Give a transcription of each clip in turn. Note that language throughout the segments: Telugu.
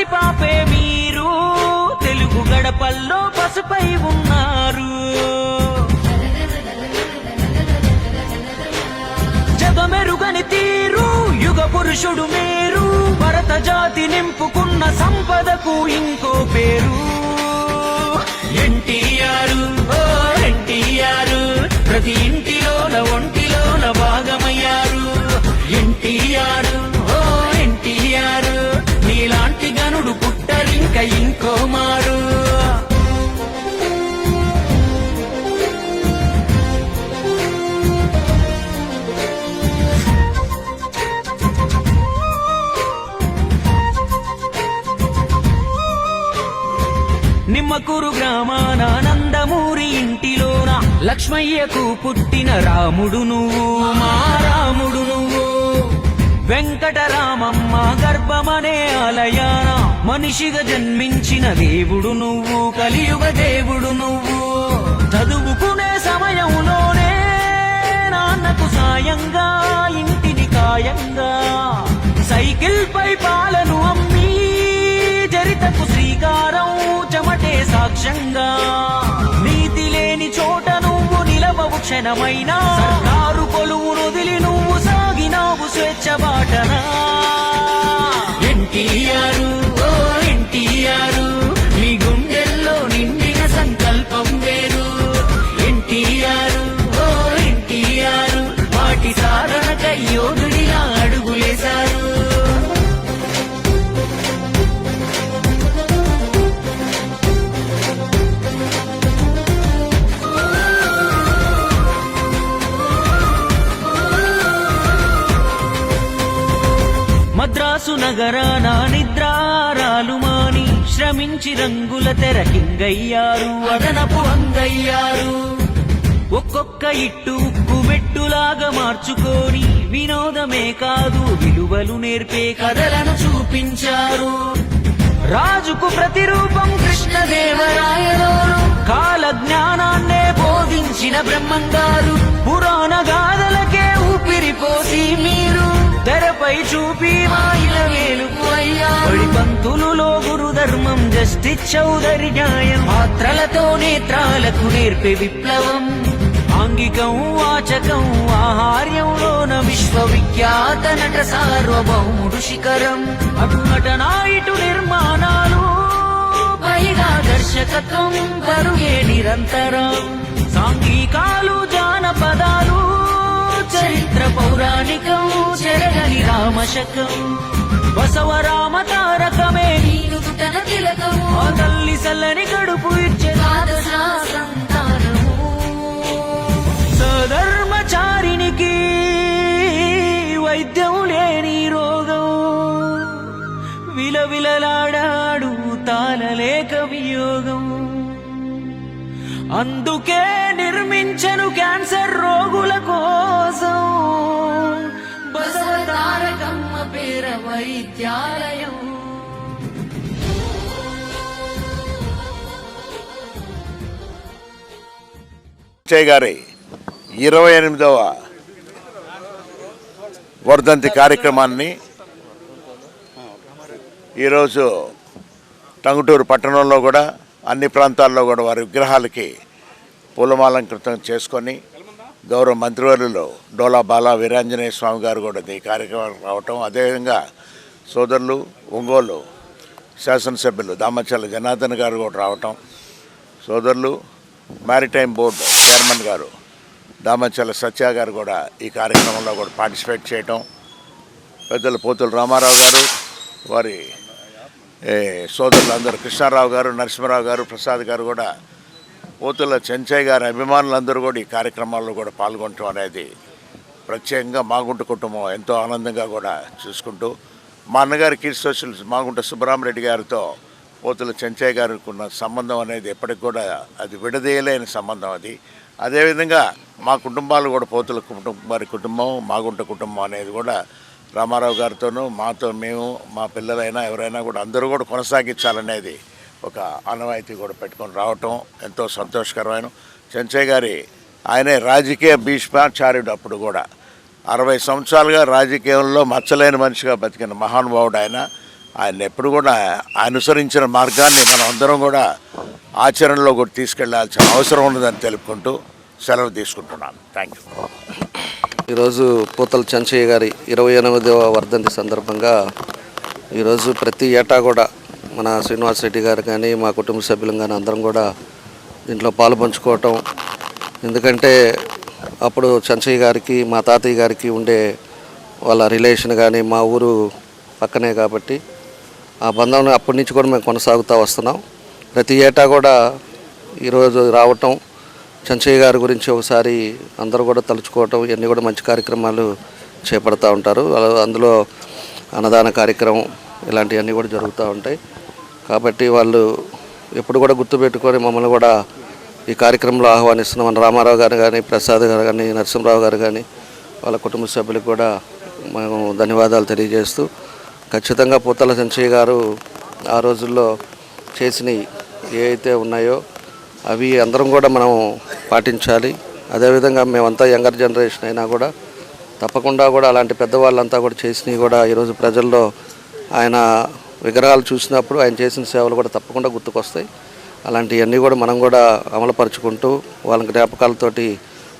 పసిపాపే మీరు తెలుగు గడపల్లో పసుపై ఉన్నారు. జగమెరుగని తీరు యుగ పురుషుడు మీరు. భరత జాతి నింపుకున్న సంపదకు ఇంకో పేరు. ఎన్టీఆర్ ఓ ఎన్టీఆర్ ప్రతి ఇంటిలోన ఒంటిలోన భాగమయ్యారు. ఎన్టీఆర్ ఎన్టీఆర్ కనుక ఇంకో మారు. నిమ్మకూరు గ్రామాన నందమూరి ఇంటిలోన లక్ష్మయ్యకు పుట్టిన రాముడు నువ్వు మా రాముడు నువ్వు. వెంకటరామమ్మ గర్భమనే ఆలయాన మనిషిగా జన్మించిన దేవుడు నువ్వు కలియుగ దేవుడు నువ్వు. చదువుకునే సమయంలోనే నాన్నకు సాయంగా ఇంటిని కాయంగా సైకిల్ పై పాలను అమ్మి చరితకు శ్రీకారం చెమటే సాక్ష్యంగా. నీతి లేని చోట నువ్వు నిలవవు క్షణమైనా సర్కారు కొలువును వదిలి నువ్వు సాగినావు. స్వేచ్ఛ బాటనా ఎన్టీఆర్ మద్రాసు నగరాన నిద్రారాలు మాని శ్రమించి రంగుల తెరకింగయ్యారు అదనపు అంగయ్యారు. ఒక్కొక్క ఇట్టు ఉక్కు మెట్టులాగా మార్చుకొని వినోదమే కాదు విలువలు నేర్పే కథలను చూపించారు. రాజుకు ప్రతిరూపం కృష్ణదేవరాయలోను కాల జ్ఞానాన్నే బోధించిన బ్రహ్మంగారు పురాణ గాథలకే ఊపిరిపోసి మీరు. తెరపై చూపి మాయిల వేలుకు అయ్యా అయ్యారు పంతులులో గురు ధర్మం జస్టిస్ చౌదరి న్యాయం. పాత్రలతో నేత్రాలకు నేర్పే విప్లవం. ఆంగికం వాచకం ఆహార్యంలోన విశ్వవిఖ్యాత నట సార్వభౌముడు శిఖరం. అటునటన ఇటు నిర్మాణాలు పైగా దర్శకత్వం కరుగే నిరంతరం. సాంఘికాలు జానపదాలు చరిత్ర పౌరాణికం చెరగని రామశకం. బసవరామ తారకమే. నీనుదుటన తిలకము ఆ తల్లి సల్లని కడుపు ఇచ్చే సధర్మచారినికి వైద్యం లేని రోగం. విలవిలలాడాడు తాళలేక వియోగం. అందుకే నిర్మించను క్యాన్సర్ రోగుల కోసం. తారకమ్మ పేర వైద్యాలయం. గారి ఇరవై ఎనిమిదవ వర్ధంతి కార్యక్రమాన్ని ఈరోజు టంగుటూరు పట్టణంలో కూడా అన్ని ప్రాంతాల్లో కూడా వారి విగ్రహాలకి పూలమాలంకృతం చేసుకొని గౌరవ మంత్రివర్యులు డోలా బాలా వీరాంజనేయ స్వామి గారు కూడా ఈ కార్యక్రమం రావటం అదేవిధంగా సోదరులు ఒంగోలు శాసనసభ్యులు దామచల్ల జనార్దన్ గారు కూడా రావటం సోదరులు మ్యారిటైమ్ బోర్డు చైర్మన్ గారు దామచల్ల సత్య గారు కూడా ఈ కార్యక్రమంలో కూడా పార్టిసిపేట్ చేయటం పెద్దలు పోతులు రామారావు గారు వారి సోదరులు అందరూ కృష్ణారావు గారు నరసింహరావు గారు ప్రసాద్ గారు కూడా పోతుల చెంచయ్య గారి అభిమానులందరూ కూడా ఈ కార్యక్రమాల్లో కూడా పాల్గొనటం అనేది ప్రత్యేకంగా మాగుంట కుటుంబం ఎంతో ఆనందంగా కూడా చూసుకుంటూ మా అన్నగారి కీర్సోషల్ మాగుంట సుబ్బరామరెడ్డి గారితో పోతుల చెంచయ్య గారికి ఉన్న సంబంధం అనేది ఎప్పటికి కూడా అది విడదీయలేని సంబంధం అది. అదేవిధంగా మా కుటుంబాలు కూడా పోతుల కుటుంబం వారి కుటుంబం మాగుంట కుటుంబం అనేది కూడా రామారావు గారితోనూ మాతో మేము మా పిల్లలైనా ఎవరైనా కూడా అందరూ కూడా కొనసాగించాలనేది ఒక ఆనవాయితీ కూడా పెట్టుకొని రావటం ఎంతో సంతోషకరమైన చెంచయ్య గారి ఆయనే రాజకీయ భీష్మాచార్యుడు అప్పుడు కూడా. అరవై సంవత్సరాలుగా రాజకీయంలో మచ్చలేని మనిషిగా బతికిన మహానుభావుడు ఆయన. ఆయన ఎప్పుడు కూడా అనుసరించిన మార్గాన్ని మనం అందరం కూడా ఆచరణలో కూడా తీసుకెళ్ళాల్సిన అవసరం ఉన్నదని తెలుపుకుంటూ సెలవు తీసుకుంటున్నాను. Thank you. ఈరోజు పూతల చెంచయ్య గారి ఇరవై ఎనిమిదవ వర్ధంతి సందర్భంగా ఈరోజు ప్రతి ఏటా కూడా మన శ్రీనివాస్ రెడ్డి గారు కానీ మా కుటుంబ సభ్యులు కానీ అందరం కూడా దీంట్లో పాలు పంచుకోవటం. ఎందుకంటే అప్పుడు చంచయ్య గారికి మా తాతయ్య గారికి ఉండే వాళ్ళ రిలేషన్ కానీ మా ఊరు పక్కనే కాబట్టి ఆ బంధం అప్పటి నుంచి కూడా మేము కొనసాగుతూ వస్తున్నాం. ప్రతి ఏటా కూడా ఈరోజు రావటం చంచయ్య గారి గురించి ఒకసారి అందరూ కూడా తలుచుకోవటం ఇవన్నీ కూడా మంచి కార్యక్రమాలు చేపడతా ఉంటారు. అందులో అన్నదాన కార్యక్రమం ఇలాంటివన్నీ కూడా జరుగుతూ ఉంటాయి. కాబట్టి వాళ్ళు ఎప్పుడు కూడా గుర్తుపెట్టుకొని మమ్మల్ని కూడా ఈ కార్యక్రమంలో ఆహ్వానిస్తున్నాం మన రామారావు గారు కానీ ప్రసాద్ గారు కానీ నరసింహరావు గారు కానీ వాళ్ళ కుటుంబ సభ్యులకు కూడా మేము ధన్యవాదాలు తెలియజేస్తూ ఖచ్చితంగా పూతల సంచయ్య గారు ఆ రోజుల్లో చేసినవి ఏవైతే ఉన్నాయో అవి అందరం కూడా మనం పాటించాలి. అదేవిధంగా మేమంతా యంగర్ జనరేషన్ అయినా కూడా తప్పకుండా కూడా అలాంటి పెద్దవాళ్ళంతా కూడా చేసినవి కూడా ఈరోజు ప్రజల్లో ఆయన విగ్రహాలు చూసినప్పుడు ఆయన చేసిన సేవలు కూడా తప్పకుండా గుర్తుకొస్తాయి. అలాంటివన్నీ కూడా మనం కూడా అమలుపరుచుకుంటూ వాళ్ళ జ్ఞాపకాలతోటి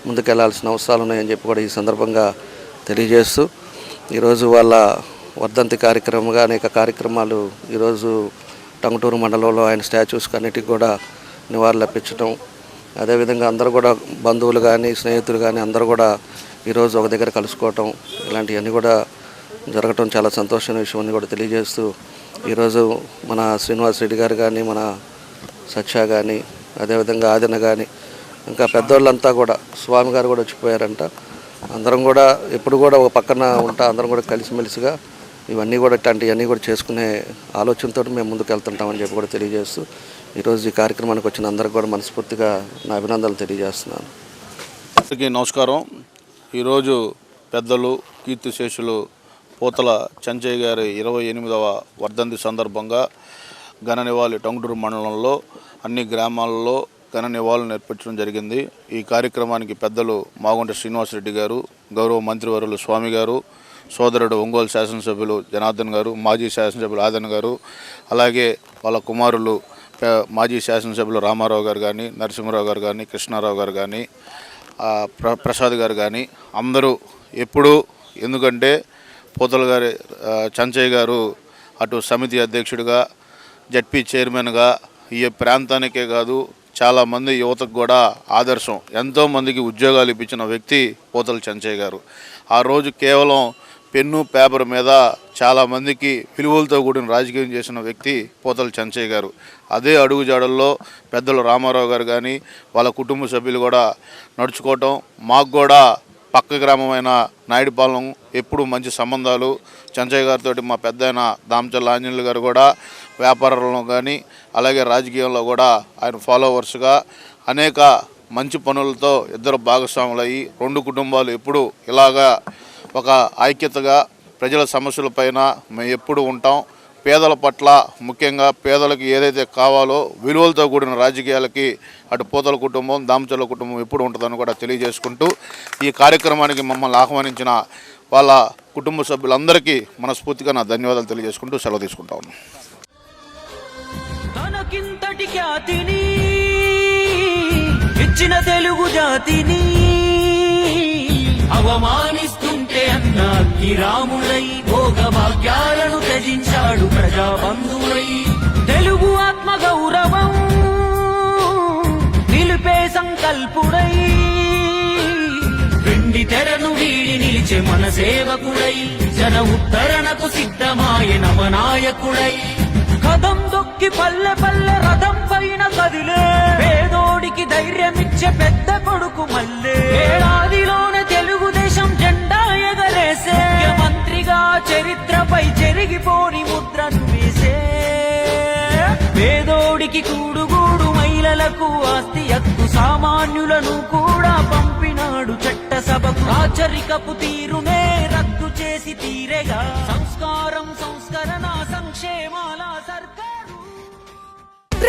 ముందుకెళ్ళాల్సిన అవసరాలు ఉన్నాయని చెప్పి కూడా ఈ సందర్భంగా తెలియజేస్తూ ఈరోజు వాళ్ళ వర్ధంతి కార్యక్రమంగా అనేక కార్యక్రమాలు ఈరోజు టంగుటూరు మండలంలో ఆయన స్టాచ్యూస్కి అన్నిటికి కూడా నివాళులు అర్పించడం అదేవిధంగా అందరూ కూడా బంధువులు కానీ స్నేహితులు కానీ అందరూ కూడా ఈరోజు ఒక దగ్గర కలుసుకోవటం ఇలాంటివన్నీ కూడా జరగటం చాలా సంతోషమైన విషయం అని కూడా తెలియజేస్తూ ఈరోజు మన శ్రీనివాస్ రెడ్డి గారు కానీ మన సత్య కానీ అదేవిధంగా ఆదిన కానీ ఇంకా పెద్దోళ్ళంతా కూడా స్వామి గారు కూడా వచ్చిపోయారంట. అందరం కూడా ఎప్పుడు కూడా ఒక పక్కన ఉంటా అందరం కూడా కలిసిమెలిసిగా ఇవన్నీ కూడా ఇట్లాంటివన్నీ కూడా చేసుకునే ఆలోచనతో మేము ముందుకు వెళ్తుంటామని చెప్పి కూడా తెలియజేస్తూ ఈరోజు ఈ కార్యక్రమానికి వచ్చిన అందరికి కూడా మనస్ఫూర్తిగా నా అభినందనలు తెలియజేస్తున్నాను. అందరికీ నమస్కారం. ఈరోజు పెద్దలు కీర్తిశేషులు పోతల చంచయ్య గారి ఇరవై ఎనిమిదవ వర్ధంతి సందర్భంగా ఘన నివాళి టంగుటూరు మండలంలో అన్ని గ్రామాలలో ఘన నివాళులు నేర్పించడం జరిగింది. ఈ కార్యక్రమానికి పెద్దలు మాగుంట శ్రీనివాసరెడ్డి గారు గౌరవ మంత్రివర్యులు స్వామి గారు సోదరుడు ఒంగోలు శాసనసభ్యులు జనార్దన్ గారు మాజీ శాసనసభ్యులు ఆదన్ గారు అలాగే వాళ్ళ కుమారులు మాజీ శాసనసభ్యులు రామారావు గారు కానీ నరసింహరావు గారు కానీ కృష్ణారావు గారు కానీ ప్ర ప్రసాద్ గారు కానీ అందరూ ఎప్పుడూ ఎందుకంటే పోతల గారి చంచయ్య గారు అటు సమితి అధ్యక్షుడిగా జడ్పీ చైర్మన్గా ఈ ప్రాంతానికే కాదు చాలామంది యువతకు కూడా ఆదర్శం. ఎంతోమందికి ఉద్యోగాలు ఇప్పించిన వ్యక్తి పోతల చంచయ్య గారు. ఆ రోజు కేవలం పెన్ను పేపర్ మీద చాలామందికి విలువలతో కూడిన రాజకీయం చేసిన వ్యక్తి పోతల చంచయ్య గారు. అదే అడుగుజాడల్లో పెద్దలు రామారావు గారు కానీ వాళ్ళ కుటుంబ సభ్యులు కూడా నడుచుకోవటం మాకు కూడా పక్క గ్రామమైన నాయుడుపాలెం ఎప్పుడు మంచి సంబంధాలు. చంచయ్య గారితో మా పెద్ద ఆయన దామచల్ల ఆంజనేయులు గారు కూడా వ్యాపారంలో కానీ అలాగే రాజకీయంలో కూడా ఆయన ఫాలోవర్స్గా అనేక మంచి పనులతో ఇద్దరు భాగస్వాములయ్యి రెండు కుటుంబాలు ఎప్పుడు ఇలాగా ఒక ఐక్యతగా ప్రజల సమస్యలపైన మేము ఎప్పుడు ఉంటాం. పేదల పట్ల ముఖ్యంగా పేదలకు ఏదైతే కావాలో విలువలతో కూడిన రాజకీయాలకి అటు పోతల కుటుంబం దామచల్ల కుటుంబం ఎప్పుడు ఉంటుందని కూడా తెలియజేసుకుంటూ ఈ కార్యక్రమానికి మమ్మల్ని ఆహ్వానించిన వాళ్ళ కుటుంబ సభ్యులందరికీ మనస్ఫూర్తిగా నా ధన్యవాదాలు తెలియజేసుకుంటూ సెలవు తీసుకుంటా ఉన్నాను ఇచ్చిన తెలుగు జాతిని రాములై రాముడై భోగ భాగ్యాలను త్యజించాడు ప్రజాబంధుడై తెలుగు ఆత్మ గౌరవం నిలిపే సంకల్పుడై. వెండి తెరను వీడి నిలిచే మన సేవకుడై. జన ఉత్తరణకు సిద్ధమాయ నవనాయకుడై. కథం దొక్కి పల్లె పల్లె రథం పైన కదిలే. పేదోడికి ధైర్యమిచ్చే పెద్ద కొడుకు మల్లే. ఏడాదిలోనే తెలుగుదేశం జెండా వేసే. మంత్రిగా చరిత్రపై జరిగిపోని ముద్రను వేసే. పేదోడికి కూడుగూడు మహిళలకు ఆస్తి హక్కు సామాన్యులను కూడా పంపినాడు చట్టసభకు. రాచరికపు తీరునే రద్దు చేసి తీరేగా. సంస్కారం సంస్కరణ